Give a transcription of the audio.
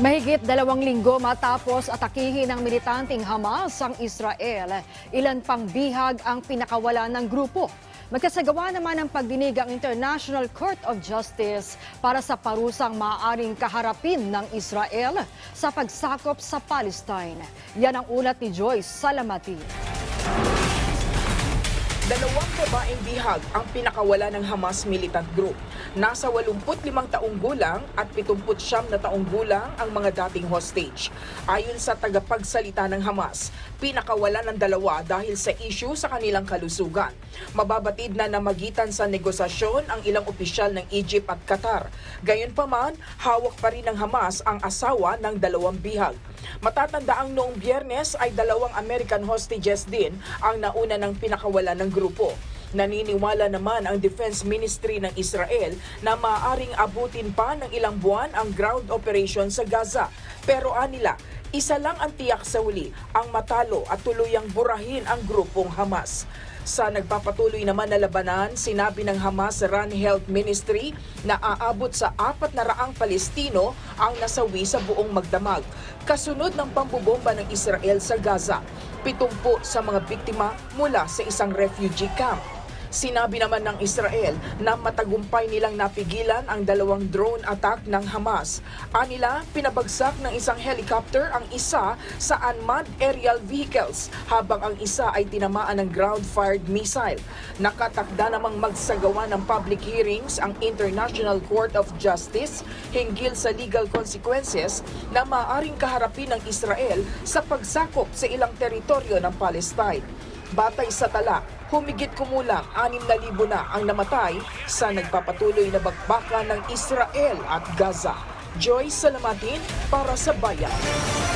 Mahigit dalawang linggo matapos atakihin ng militanteng Hamas ang Israel, ilan pang bihag ang pinakawalan ng grupo. Magkasagawa naman ng pagdinig ang International Court of Justice para sa parusang maaaring kaharapin ng Israel sa pagsakop sa Palestine. Yan ang ulat ni Joyce Salamati. Dalawang babaeng bihag ang pinakawala ng Hamas militant group. Nasa 85 taong gulang at 79 na taong gulang ang mga dating hostage. Ayon sa tagapagsalita ng Hamas, pinakawala ng dalawa dahil sa issue sa kanilang kalusugan. Mababatid na namagitan sa negosasyon ang ilang opisyal ng Egypt at Qatar. Gayunpaman, hawak pa rin ng Hamas ang asawa ng dalawang bihag. Matatanda ang noong biyernes ay dalawang American hostages din ang nauna ng pinakawala ng grupo. Naniniwala naman ang Defense Ministry ng Israel na maaaring abutin pa ng ilang buwan ang ground operation sa Gaza. Pero anila, isa lang ang tiyak sa huli, ang matalo at tuluyang burahin ang grupong Hamas. Sa nagpapatuloy naman na labanan, sinabi ng Hamas Run Health Ministry na aabot sa apat na raang Palestino ang nasawi sa buong magdamag. Kasunod ng pambubomba ng Israel sa Gaza, pitumpo sa mga biktima mula sa isang refugee camp. Sinabi naman ng Israel na matagumpay nilang napigilan ang dalawang drone attack ng Hamas. Anila, pinabagsak ng isang helicopter ang isa sa unmanned aerial vehicles habang ang isa ay tinamaan ng ground-fired missile. Nakatakda namang magsagawa ng public hearings ang International Court of Justice hinggil sa legal consequences na maaaring kaharapin ng Israel sa pagsakop sa ilang teritoryo ng Palestine. Batay sa tala, humigit kumulang 6,000 na ang namatay sa nagpapatuloy na bakbakan ng Israel at Gaza. Joy Salamatin para sa Bayan.